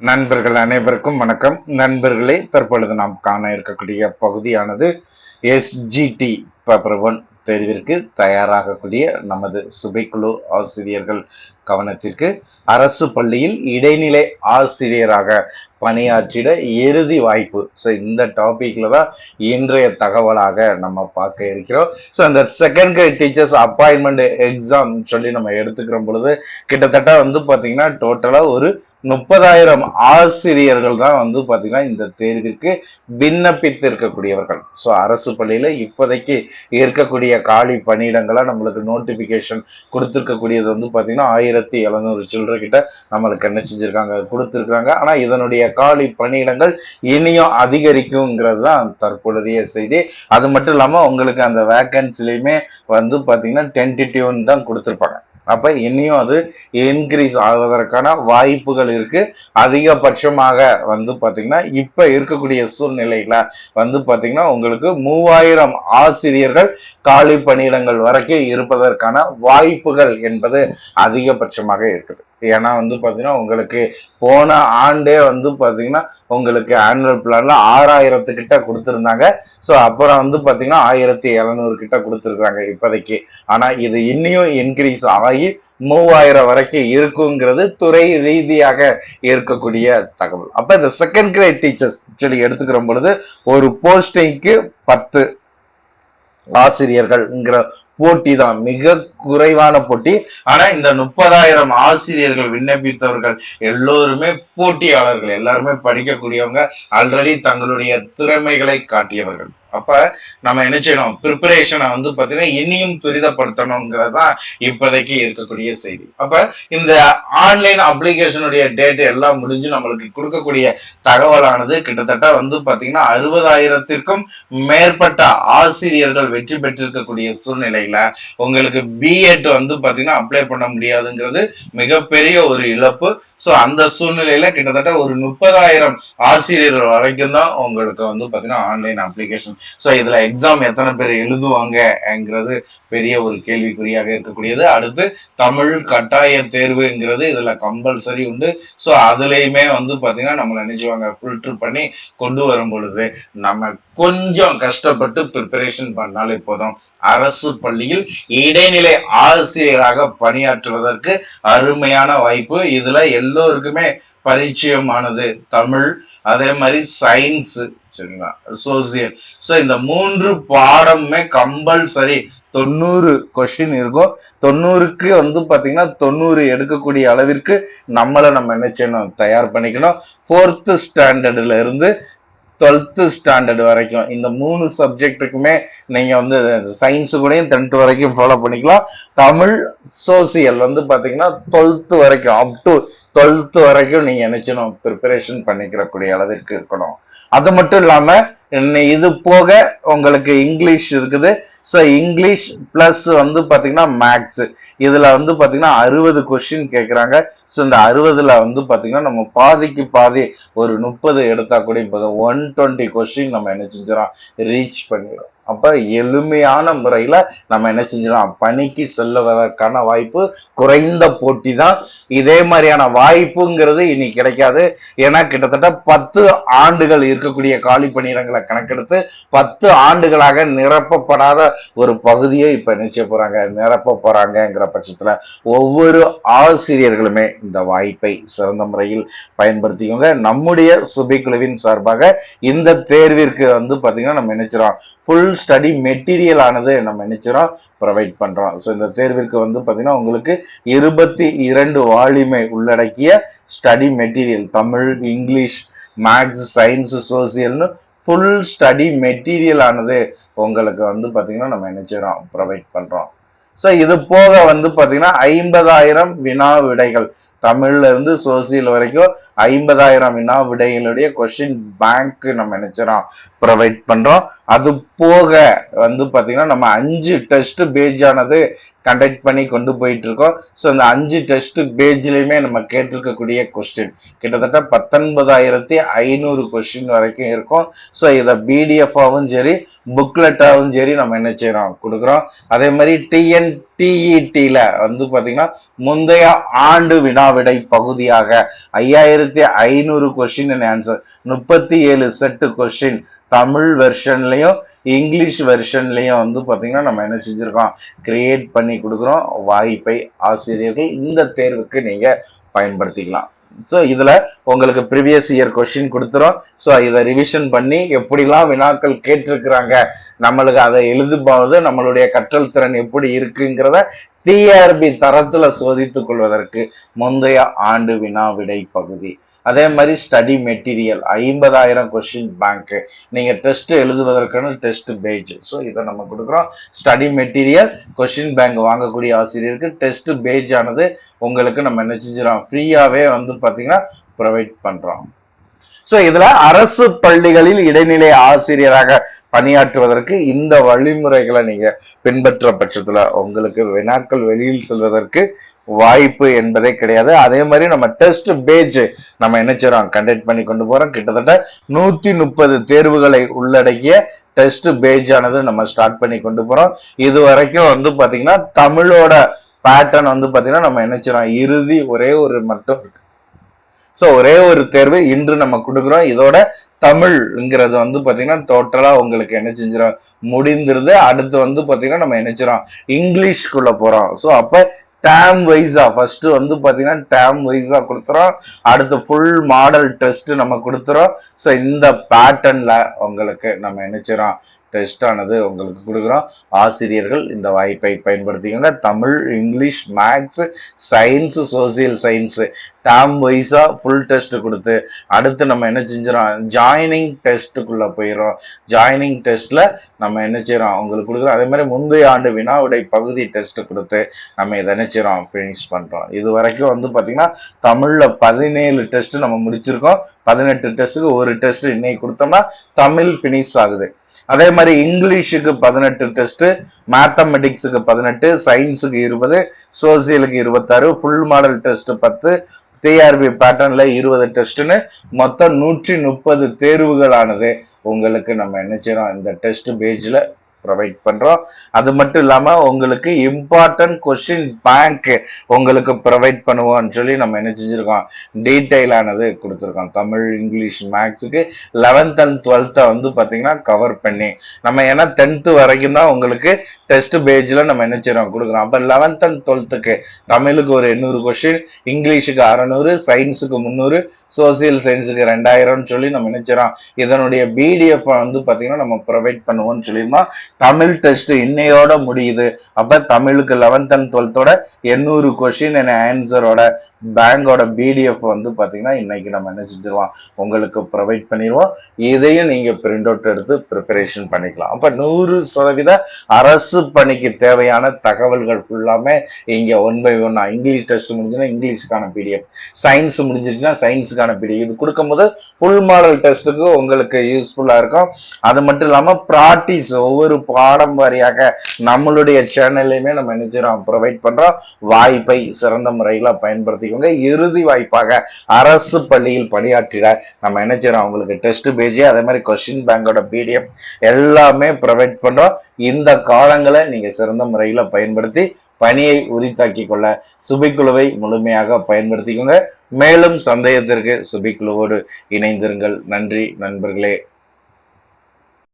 நண்பர்கள் அனைவருக்கும் வணக்கம். நண்பர்களே தற்பொழுது நாம் காண இருக்கக்கூடிய பகுதியானது எஸ்ஜிடி பேப்பர் ஒன் தேர்விற்கு தயாராகக்கூடிய நமது சுபைக்குழு ஆசிரியர்கள் கவனத்திற்கு அரசு பள்ளியில் இடைநிலை ஆசிரியராக பணியாற்றிட இறுதி வாய்ப்பு. ஸோ இந்த டாபிக்ல தான் இன்றைய தகவலாக நம்ம பார்க்க இருக்கிறோம். ஸோ அந்த second grade teachers appointment exam சொல்லி நம்ம எடுத்துக்கிற பொழுது கிட்டத்தட்ட வந்து பார்த்தீங்கன்னா டோட்டலாக ஒரு முப்பதாயிரம் ஆசிரியர்கள் தான் வந்து பார்த்தீங்கன்னா இந்த தேர்விற்கு விண்ணப்பித்து இருக்கக்கூடியவர்கள் ஸோ அரசு பள்ளியில் இப்போதைக்கு இருக்கக்கூடிய காலி பணியிடங்களை நம்மளுக்கு நோட்டிஃபிகேஷன் கொடுத்துருக்கக்கூடியது வந்து பார்த்தீங்கன்னா ஆயிரத்தி எழுநூறு சில்லற கிட்ட நம்மளுக்கு என்ன செஞ்சுருக்காங்க கொடுத்துருக்காங்க ஆனால் இதனுடைய காலி பணியிடங்கள் இனியும் அதிகரிக்குங்கிறது தான் தற்பொழுதைய செய்தி. அது மட்டும் இல்லாமல் உங்களுக்கு அந்த வேக்கன்சிலையுமே வந்து பார்த்தீங்கன்னா டென்டிட்டிவ்னு தான் கொடுத்துருப்பாங்க. அப்ப இனியும் அது இன்க்ரீஸ் ஆவதற்கான வாய்ப்புகள் இருக்கு. அதிகபட்சமாக வந்து பாத்தீங்கன்னா இப்ப இருக்கக்கூடிய சூழ்நிலையில வந்து பாத்தீங்கன்னா உங்களுக்கு மூவாயிரம் ஆசிரியர்கள் காலி பணியிடங்கள் வரைக்கும் இருப்பதற்கான வாய்ப்புகள் என்பது அதிகபட்சமாக இருக்குது. ஏன்னா வந்து பாத்தீங்கன்னா உங்களுக்கு போன ஆண்டே வந்து பாத்தீங்கன்னா உங்களுக்கு ஆனுவல் பிளான்ல ஆறாயிரத்து கிட்ட கொடுத்துருந்தாங்க. ஸோ அப்புறம் வந்து பாத்தீங்கன்னா ஆயிரத்தி எழுநூறு கிட்ட கொடுத்துருக்குறாங்க இப்போதைக்கு. ஆனா இது இன்னியும் இன்க்ரீஸ் ஆகி மூவாயிரம் வரைக்கும் இருக்குங்கிறது துறை ரீதியாக இருக்கக்கூடிய தகவல். அப்ப இந்த செகண்ட் கிரேட் டீச்சர்ஸ் சொல்லி எடுத்துக்கிற பொழுது ஒரு போஸ்டிங்க்கு பத்து ஆசிரியர்கள்ங்கிற போட்டி தான். மிக குறைவான போட்டி. ஆனா இந்த முப்பதாயிரம் ஆசிரியர்கள் விண்ணப்பித்தவர்கள் எல்லோருமே போட்டியாளர்கள். எல்லாருமே படிக்கக்கூடியவங்க. ஆல்ரெடி தங்களுடைய திறமைகளை காட்டியவர்கள். அப்ப நம்ம என்ன செய்யணும்? ப்ரிப்பரேஷனை வந்து பாத்தீங்கன்னா இனியும் துரிதப்படுத்தணுங்கிறதான் இப்போதைக்கு இருக்கக்கூடிய செய்தி. அப்ப இந்த ஆன்லைன் அப்ளிகேஷனுடைய டேட் எல்லாம் முடிஞ்சு நம்மளுக்கு கொடுக்கக்கூடிய தகவலானது கிட்டத்தட்ட வந்து பாத்தீங்கன்னா அறுபதாயிரத்திற்கும் மேற்பட்ட ஆசிரியர்கள் வெற்றி பெற்றிருக்கக்கூடிய சூழ்நிலை சூழ்நிலையில உங்களுக்கு பிஎட் வந்து பாத்தீங்கன்னா அப்ளை பண்ண முடியாதுங்கிறது மிகப்பெரிய ஒரு இழப்பு. ஸோ அந்த சூழ்நிலையில கிட்டத்தட்ட ஒரு முப்பதாயிரம் ஆசிரியர்கள் வரைக்கும் தான் உங்களுக்கு வந்து பாத்தீங்கன்னா ஆன்லைன் அப்ளிகேஷன் ஸோ இதுல எக்ஸாம் எத்தனை பேர் எழுதுவாங்கங்கிறது பெரிய ஒரு கேள்விக்குறியாக இருக்கக்கூடியது. அடுத்து தமிழ் கட்டாய தேர்வுங்கிறது இதுல கம்பல்சரி உண்டு. ஸோ அதுலயுமே வந்து பாத்தீங்கன்னா நம்மளை நினைச்சுவாங்க ஃபில்டர் பண்ணி கொண்டு வரும் பொழுது நம்ம கொஞ்சம் கஷ்டப்பட்டு ப்ரிப்பரேஷன் பண்ணாலே போதும். அரசு பள்ளி பள்ளியில் இடைநிலை ஆசிரியராக பணியாற்றுவதற்கு அருமையான வாய்ப்பு. இதுல எல்லோருக்குமே பரிச்சயமானது தமிழ் அதே மாதிரி சயின்ஸ் சரிங்களா? சோசியல் ஸோ இந்த மூன்று பாடமுமே கம்பல்சரி தொண்ணூறு கொஸ்டின் இருக்கும். தொண்ணூறுக்கு வந்து பாத்தீங்கன்னா தொண்ணூறு எடுக்கக்கூடிய அளவிற்கு நம்மளை நம்ம என்ன செய்யணும்? தயார் பண்ணிக்கணும். ஃபோர்த்து ஸ்டாண்டர்டில் இருந்து டுவெல்த்து ஸ்டாண்டர்ட் வரைக்கும். இந்த மூணு சப்ஜெக்ட்டுக்குமே நீங்கள் வந்து சயின்ஸு கூடயும் டென்த் வரைக்கும் ஃபாலோ பண்ணிக்கலாம். தமிழ் சோசியல் வந்து பார்த்தீங்கன்னா டுவெல்த்து வரைக்கும் அப் டு டுவெல்த்து வரைக்கும் நீங்கள் நினைச்சணும் ப்ரிப்பரேஷன் பண்ணிக்கிறக்கூடிய அளவிற்கு இருக்கணும். அது மட்டும் இல்லாமல் இது போக உங்களுக்கு இங்கிலீஷ் இருக்குது. ஸோ இங்கிலீஷ் ப்ளஸ் வந்து பார்த்தீங்கன்னா மேக்ஸ் இதில் வந்து பார்த்தீங்கன்னா அறுபது கொஷின் கேட்குறாங்க ஸோ இந்த அறுபதில் வந்து பார்த்தீங்கன்னா நம்ம பாதிக்கு பாதி ஒரு முப்பது எடுத்தால் கூட இப்போ ஒன் டுவெண்ட்டி கொஷின் நம்ம என்ன செஞ்சிடறோம்? ரீச் பண்ணிடும் அப்போ எளிமையான முறையில் நம்ம என்ன செஞ்சிடலாம் பணிக்கு செல்லுவதற்கான வாய்ப்பு குறைந்த போட்டி தான் இதே மாதிரியான வாய்ப்புங்கிறது இனி கிடைக்காது. ஏன்னா கிட்டத்தட்ட பத்து ஆண்டுகள் இருக்கக்கூடிய காலி பணியிடங்களை கணக்கெடுத்து பத்து ஆண்டுகளாக நிரப்பப்படாத ஒரு பகுதியை இப்ப நிச்சய போறாங்க நிரப்ப போறாங்கங்கிற பட்சத்துல ஒவ்வொரு ஆசிரியர்களுமே இந்த வாய்ப்பை சிறந்த முறையில் பயன்படுத்திக்கோங்க. நம்முடைய சுபிக்குழுவின் சார்பாக இந்த தேர்விற்கு வந்து பாத்தீங்கன்னா நம்ம நினைச்சிடோம் ஃபுல் ஸ்டடி மெட்டீரியல் ஆனது நம்ம நினைச்சிடோம் ப்ரொவைட் பண்றோம். ஸோ இந்த தேர்விற்கு வந்து பாத்தீங்கன்னா உங்களுக்கு இருபத்தி இரண்டு வால்யூமை உள்ளடக்கிய study material Tamil English maths science சோசியல்னு full study material ஆனது உங்களுக்கு வந்து பார்த்தீங்கன்னா நம்ம என்ன செய்றோம் ப்ரொவைட் பண்றோம். ஸோ இது போக வந்து பார்த்தீங்கன்னா ஐம்பதாயிரம் வினா விடைகள். தமிழ்ல இருந்து சோசியல் வரைக்கும் ஐம்பதாயிரம் வினா விடைகளுடைய கொஸ்டின் பேங்க் நம்ம நினைச்சிரோம் ப்ரொவைட் பண்றோம். அது போக வந்து பாத்தீங்கன்னா நம்ம அஞ்சு டெஸ்ட் பேஜ் ஆனது கண்டக்ட் பண்ணி கொண்டு போயிட்டு இருக்கோம் ஸோ இந்த அஞ்சு டெஸ்ட் பேஜ்லையுமே நம்ம கேட்டிருக்கக்கூடிய கொஸ்டின் கிட்டத்தட்ட பத்தொன்பதாயிரத்தி ஐநூறு கொஸ்டின் வரைக்கும் இருக்கும். ஸோ இதை பிடிஎஃபாகவும் சரி புக்லெட்டாகவும் சரி நம்ம என்ன செய்யறோம்? கொடுக்குறோம். அதே மாதிரி டிஎன்டிஇடியில் வந்து பார்த்தீங்கன்னா முந்தைய ஆண்டு வினாவிடை பகுதியாக ஐயாயிரத்தி ஐநூறு கொஸ்டின் ஆன்சர் முப்பத்தி ஏழு செட்டு கொஸ்டின் தமிழ் வெர்ஷன்லையும் இங்கிலீஷ் வெர்ஷன்லேயும் வந்து பார்த்திங்கன்னா நம்ம என்ன செஞ்சுருக்கோம்? கிரியேட் பண்ணி கொடுக்குறோம். வாய்ப்பை ஆசிரியர்கள் இந்த தேர்வுக்கு நீங்கள் பயன்படுத்திக்கலாம். ஸோ இதில் உங்களுக்கு ப்ரீவியஸ் இயர் கொஷின் கொடுத்துரும் ஸோ இதை ரிவிஷன் பண்ணி எப்படிலாம் வினாக்கள் கேட்டிருக்கிறாங்க? நம்மளுக்கு அதை எழுதும்போது நம்மளுடைய கற்றல் திறன் எப்படி இருக்குங்கிறத டிஆர்பி தரத்தில் சோதித்துக் கொள்வதற்கு முந்தைய ஆண்டு வினா விடை பகுதி அதே மாதிரி ஸ்டடி மெட்டீரியல் ஐம்பதாயிரம் கொஸ்டின் பேங்க்கு நீங்கள் டெஸ்ட் எழுதுவதற்கான டெஸ்ட் பேஜ் ஸோ இதை நம்ம கொடுக்குறோம். ஸ்டடி மெட்டீரியல் கொஸ்டின் பேங்க் வாங்கக்கூடிய ஆசிரியருக்கு டெஸ்ட் பேஜ் ஆனது உங்களுக்கு நம்ம என்ன செஞ்சிடறோம்? ஃப்ரீயாகவே வந்து பார்த்தீங்கன்னா ப்ரொவைட் பண்ணுறோம் ஸோ இதில் அரசு பள்ளிகளில் இடைநிலை ஆசிரியராக பணியாற்றுவதற்கு இந்த வழிமுறைகளை நீங்க பின்பற்ற பட்சத்துல உங்களுக்கு வினாக்கள் வெளியில் செல்வதற்கு வாய்ப்பு என்பதே கிடையாது. அதே மாதிரி நம்ம டெஸ்ட் பேஜ் நம்ம என்ன செய்யறோம் கண்டக்ட் பண்ணி கொண்டு போறோம். கிட்டத்தட்ட நூத்தி முப்பது தேர்வுகளை உள்ளடக்கிய டெஸ்ட் பேஜ் ஆனது நம்ம ஸ்டார்ட் பண்ணி கொண்டு போறோம். இது வரைக்கும் வந்து பாத்தீங்கன்னா தமிழோட பேட்டர்ன் வந்து பாத்தீங்கன்னா நம்ம என்ன செய்யறோம் இறுதி ஒரே ஒரு மட்டும் ஸோ ஒரே ஒரு தேர்வு இன்று நம்ம கொடுக்குறோம். இதோட தமிழ்ங்கிறது வந்து பார்த்தீங்கன்னா டோட்டலாக உங்களுக்கு என்ன செஞ்சிடும் முடிந்துருது. அடுத்து வந்து பார்த்தீங்கன்னா நம்ம என்ன செய்றோம் இங்கிலீஷ்குள்ள போகிறோம் ஸோ அப்போ டேம் வைஸா ஃபர்ஸ்ட் வந்து பாத்தீங்கன்னா டேம் வைஸா கொடுத்துறோம். அடுத்து ஃபுல் மாடல் டெஸ்ட் நம்ம கொடுத்துறோம். ஸோ இந்த பேட்டர்ன்ல உங்களுக்கு நம்ம என்ன டெஸ்டானது உங்களுக்கு கொடுக்குறோம். ஆசிரியர்கள் இந்த வாய்ப்பை பயன்படுத்திக்கோங்க. Tamil English maths science social science term வைஸாக ஃபுல் டெஸ்ட் கொடுத்து அடுத்து நம்ம என்ன செஞ்சிடறோம்? ஜாயினிங் டெஸ்ட்டுக்குள்ளே போயிடும் ஜாயினிங் டெஸ்ட்டில் நம்ம என்ன செய்கிறோம் அவங்களுக்கு கொடுக்குறோம். அதே மாதிரி முந்தைய ஆண்டு வினாவிடை பகுதி டெஸ்ட் கொடுத்து நம்ம இதை என்ன செய்கிறோம் ஃபினிஷ் பண்ணுறோம் இது வரைக்கும் வந்து பார்த்திங்கன்னா தமிழில் பதினேழு டெஸ்ட்டு நம்ம முடிச்சிருக்கோம். பதினெட்டு டெஸ்ட்டுக்கு ஒரு டெஸ்ட் இன்னைக்கு கொடுத்தோம்னா தமிழ் ஃபினிஷ் ஆகுது. அதே மாதிரி இங்கிலீஷுக்கு பதினெட்டு டெஸ்ட்டு மேத்தமெட்டிக்ஸுக்கு பதினெட்டு சயின்ஸுக்கு இருபது சோசியலுக்கு இருபத்தாறு ஃபுல் மாடல் டெஸ்ட் பத்து டிஆர்பி பேட்டர்ன்ல இருபது டெஸ்ட்னு மொத்தம் நூற்றி முப்பது தேர்வுகளானது. உங்களுக்கு நம்ம என்ன செய்யறோம்? இந்த டெஸ்ட் பேஜில் ப்ரொவைட் பண்ணுறோம் அது மட்டும் இல்லாமல் உங்களுக்கு இம்பார்ட்டன்ட் கொஸ்டின் பேங்க் உங்களுக்கு ப்ரொவைட் பண்ணுவோம்னு சொல்லி நம்ம என்ன செஞ்சிருக்கோம்? டீட்டெயிலானது கொடுத்துருக்கோம். தமிழ் இங்கிலீஷ் மேக்ஸுக்கு லெவன்த் அண்ட் டுவெல்த்தை வந்து பார்த்தீங்கன்னா கவர் பண்ணி. நம்ம ஏன்னா டென்த்து வரைக்கும் தான் உங்களுக்கு டெஸ்ட் பேஜில் நம்ம என்ன செய்கிறோம் கொடுக்குறோம். அப்போ லெவன்த் அண்ட் டுவெல்த்துக்கு தமிழுக்கு ஒரு எண்ணூறு கொஷின் இங்கிலீஷுக்கு அறநூறு சயின்ஸுக்கு முந்நூறு சோசியல் சயின்ஸுக்கு ரெண்டாயிரம்னு சொல்லி நம்ம என்ன இதனுடைய பிடிஎஃப் வந்து பார்த்தீங்கன்னா நம்ம ப்ரொவைட் பண்ணுவோம்னு சொல்லியிருந்தோம். தமிழ் டெஸ்ட் இன்னையோட முடியுது. அப்போ தமிழுக்கு லெவன்த் அண்ட் டுவெல்த்தோட எண்ணூறு கொஷின் என்ன ஆன்சரோட பேங்கோட பிடிஎஃப் வந்து பார்த்தீங்கன்னா இன்னைக்கு நம்ம என்ன செஞ்சிருவோம்? உங்களுக்கு ப்ரொவைட் பண்ணிடுவோம் இதையும் நீங்கள் பிரிண்ட் அவுட் எடுத்து ப்ரிப்பரேஷன் பண்ணிக்கலாம். அப்போ நூறு சதவீத அரசு பணிக்கு தேவையான தகவல்கள் ஃபுல்லாமே இங்கே one by one English test முடிஞ்சுன்னா இங்கிலீஷுக்கான பிடிஎஃப் சயின்ஸ் முடிஞ்சிருச்சுன்னா சயின்ஸுக்கான பிடிஎஃப் இது கொடுக்கும்போது ஃபுல் மாடல் டெஸ்ட்டுக்கு உங்களுக்கு யூஸ்ஃபுல்லா இருக்கும். அது மட்டும் இல்லாம ப்ராக்டிஸ் ஒவ்வொரு பாடம் வாரியாக நம்மளுடைய சேனல்லையுமே நம்ம நினைச்சிரோம் ப்ரொவைட் பண்றோம். வாய்ப்பை சிறந்த முறையில பயன்படுத்திக்கோங்க. இறுதி வாய்ப்பாக அரசு பள்ளியில் பணியாற்றிட நம்ம என்ன செய்யறோம் உங்களுக்கு டெஸ்ட் பேஜ் அதே மாதிரி கொஸ்டின் பேங்கோட பிடிஎஃப் எல்லாமே ப்ரொவைட் பண்றோம். இந்த காலங்கள் நீங்க சிறந்த முறையில் பயன்படுத்தி பணியை உரித்தாக்கி கொள்ள சுபிக்குழுவை முழுமையாக பயன்படுத்திக்கோங்க. மேலும் சந்தேகத்திற்கு சுபிக்குழுவோடு இணைந்திருங்கள். நன்றி நண்பர்களே.